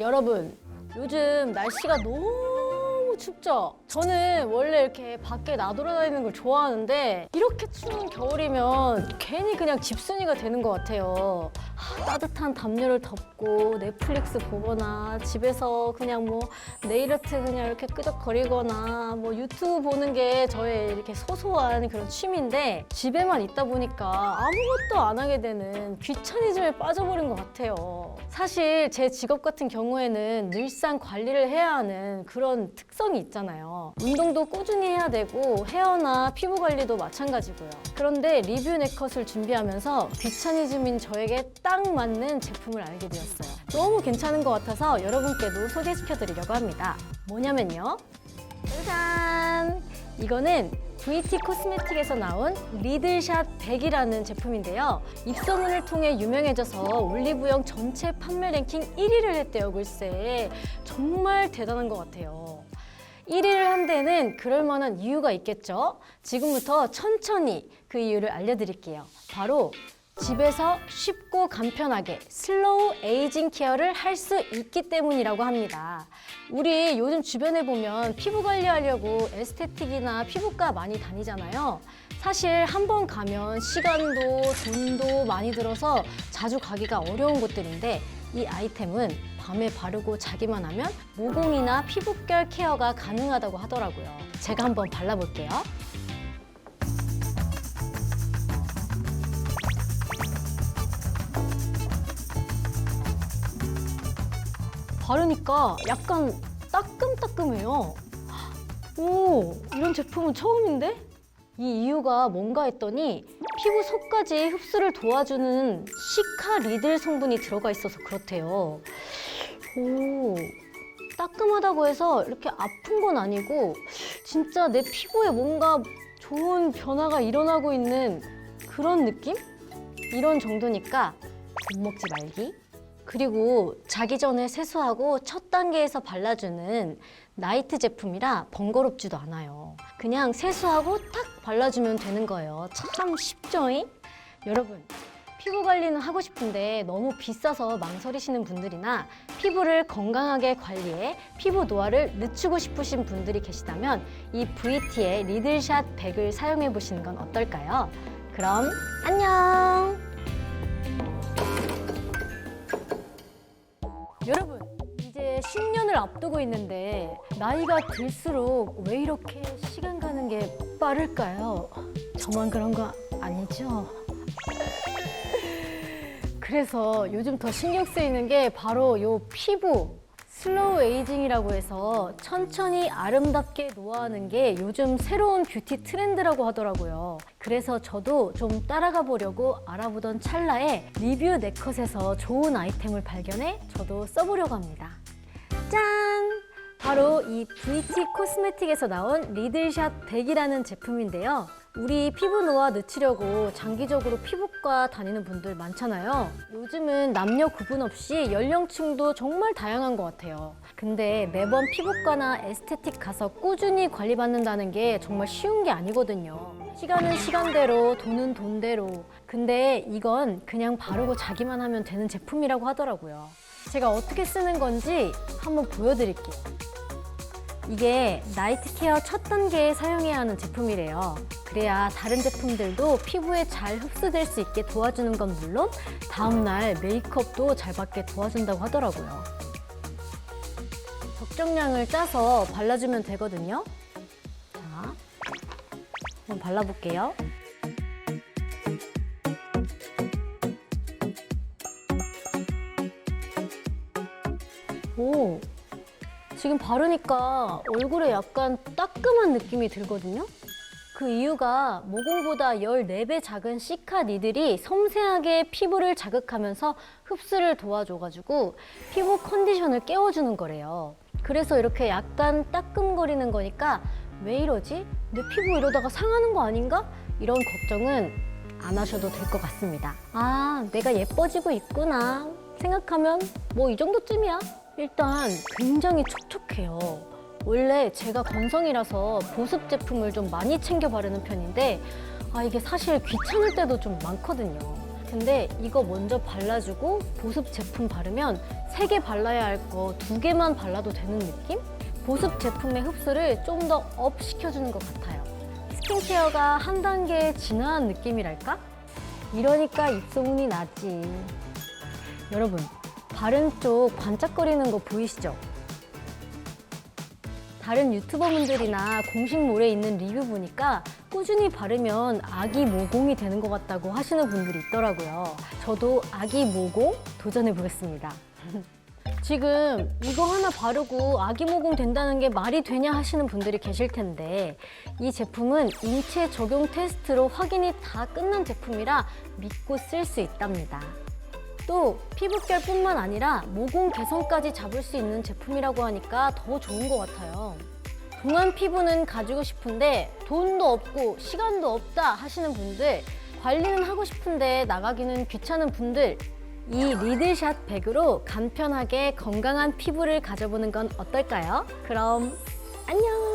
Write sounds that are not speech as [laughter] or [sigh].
여러분, 요즘 날씨가 너무 춥죠? 저는 원래 이렇게 밖에 나돌아다니는 걸 좋아하는데 이렇게 추운 겨울이면 괜히 그냥 집순이가 되는 것 같아요. 하, 따뜻한 담요를 덮고 넷플릭스 보거나 집에서 그냥 뭐 네일아트 그냥 이렇게 끄적거리거나 뭐 유튜브 보는 게 저의 이렇게 소소한 그런 취미인데 집에만 있다 보니까 아무것도 안 하게 되는 귀차니즘에 빠져버린 것 같아요. 사실 제 직업 같은 경우에는 늘상 관리를 해야 하는 그런 특성 이 있잖아요. 운동도 꾸준히 해야 되고 헤어나 피부 관리도 마찬가지고요. 그런데 리뷰 네컷을 준비하면서 귀차니즘인 저에게 딱 맞는 제품을 알게 되었어요. 너무 괜찮은 것 같아서 여러분께도 소개시켜드리려고 합니다. 뭐냐면요. 짜잔! 이거는 VT 코스메틱에서 나온 리들샷 100이라는 제품인데요. 입소문을 통해 유명해져서 올리브영 전체 판매 랭킹 1위를 했대요, 글쎄. 정말 대단한 것 같아요. 1위를 한 데는 그럴 만한 이유가 있겠죠? 지금부터 천천히 그 이유를 알려드릴게요. 바로 집에서 쉽고 간편하게 슬로우 에이징 케어를 할 수 있기 때문이라고 합니다. 우리 요즘 주변에 보면 피부 관리하려고 에스테틱이나 피부과 많이 다니잖아요. 사실 한 번 가면 시간도 돈도 많이 들어서 자주 가기가 어려운 곳들인데 이 아이템은 밤에 바르고 자기만 하면 모공이나 피부결 케어가 가능하다고 하더라고요. 제가 한번 발라볼게요. 바르니까 약간 따끔따끔해요. 오, 이런 제품은 처음인데? 이 이유가 뭔가 했더니 피부 속까지 흡수를 도와주는 시카 리들 성분이 들어가 있어서 그렇대요. 오, 따끔하다고 해서 이렇게 아픈 건 아니고 진짜 내 피부에 뭔가 좋은 변화가 일어나고 있는 그런 느낌? 이런 정도니까 겁먹지 말기. 그리고 자기 전에 세수하고 첫 단계에서 발라주는 나이트 제품이라 번거롭지도 않아요. 그냥 세수하고 탁 발라주면 되는 거예요. 참 쉽죠잉? 여러분, 피부 관리는 하고 싶은데 너무 비싸서 망설이시는 분들이나 피부를 건강하게 관리해 피부 노화를 늦추고 싶으신 분들이 계시다면 이 VT의 리들샷 100을 사용해 보시는 건 어떨까요? 그럼 안녕! 여러분, 이제 10년을 앞두고 있는데 나이가 들수록 왜 이렇게 시간 가는 게 빠를까요? 저만 그런 거 아니죠? 그래서 요즘 더 신경 쓰이는 게 바로 요 피부 슬로우 에이징이라고 해서 천천히 아름답게 노화하는 게 요즘 새로운 뷰티 트렌드라고 하더라고요. 그래서 저도 좀 따라가 보려고 알아보던 찰나에 리뷰 네컷에서 좋은 아이템을 발견해 저도 써보려고 합니다. 짠! 바로 이 VT 코스메틱에서 나온 리들샷 100이라는 제품인데요. 우리 피부 노화 늦추려고 장기적으로 피부과 다니는 분들 많잖아요. 요즘은 남녀 구분 없이 연령층도 정말 다양한 것 같아요. 근데 매번 피부과나 에스테틱 가서 꾸준히 관리받는다는 게 정말 쉬운 게 아니거든요. 시간은 시간대로, 돈은 돈대로. 근데 이건 그냥 바르고 자기만 하면 되는 제품이라고 하더라고요. 제가 어떻게 쓰는 건지 한번 보여드릴게요. 이게 나이트 케어 첫 단계에 사용해야 하는 제품이래요. 그래야 다른 제품들도 피부에 잘 흡수될 수 있게 도와주는 건 물론 다음날 메이크업도 잘 받게 도와준다고 하더라고요. 적정량을 짜서 발라주면 되거든요. 자, 한번 발라볼게요. 오, 지금 바르니까 얼굴에 약간 따끔한 느낌이 들거든요. 그 이유가 모공보다 14배 작은 시카 니들이 섬세하게 피부를 자극하면서 흡수를 도와줘가지고 피부 컨디션을 깨워주는 거래요. 그래서 이렇게 약간 따끔거리는 거니까 왜 이러지? 내 피부 이러다가 상하는 거 아닌가? 이런 걱정은 안 하셔도 될 것 같습니다. 아, 내가 예뻐지고 있구나. 생각하면 뭐 이 정도쯤이야. 일단 굉장히 촉촉해요. 원래 제가 건성이라서 보습 제품을 좀 많이 챙겨 바르는 편인데 아 이게 사실 귀찮을 때도 좀 많거든요. 근데 이거 먼저 발라주고 보습 제품 바르면 세 개 발라야 할 거 두 개만 발라도 되는 느낌? 보습 제품의 흡수를 좀 더 업 시켜주는 것 같아요. 스킨케어가 한 단계 진화한 느낌이랄까? 이러니까 입소문이 나지. 여러분, 바른 쪽 반짝거리는 거 보이시죠? 다른 유튜버분들이나 공식몰에 있는 리뷰 보니까 꾸준히 바르면 아기 모공이 되는 것 같다고 하시는 분들이 있더라고요. 저도 아기 모공 도전해 보겠습니다. [laughs] 지금 이거 하나 바르고 아기 모공 된다는 게 말이 되냐 하시는 분들이 계실 텐데 이 제품은 인체 적용 테스트로 확인이 다 끝난 제품이라 믿고 쓸 수 있답니다. 또 피부결뿐만 아니라 모공 개선까지 잡을 수 있는 제품이라고 하니까 더 좋은 것 같아요. 동안 피부는 가지고 싶은데 돈도 없고 시간도 없다 하시는 분들, 관리는 하고 싶은데 나가기는 귀찮은 분들, 이 리드샷 백으로 간편하게 건강한 피부를 가져보는 건 어떨까요? 그럼 안녕!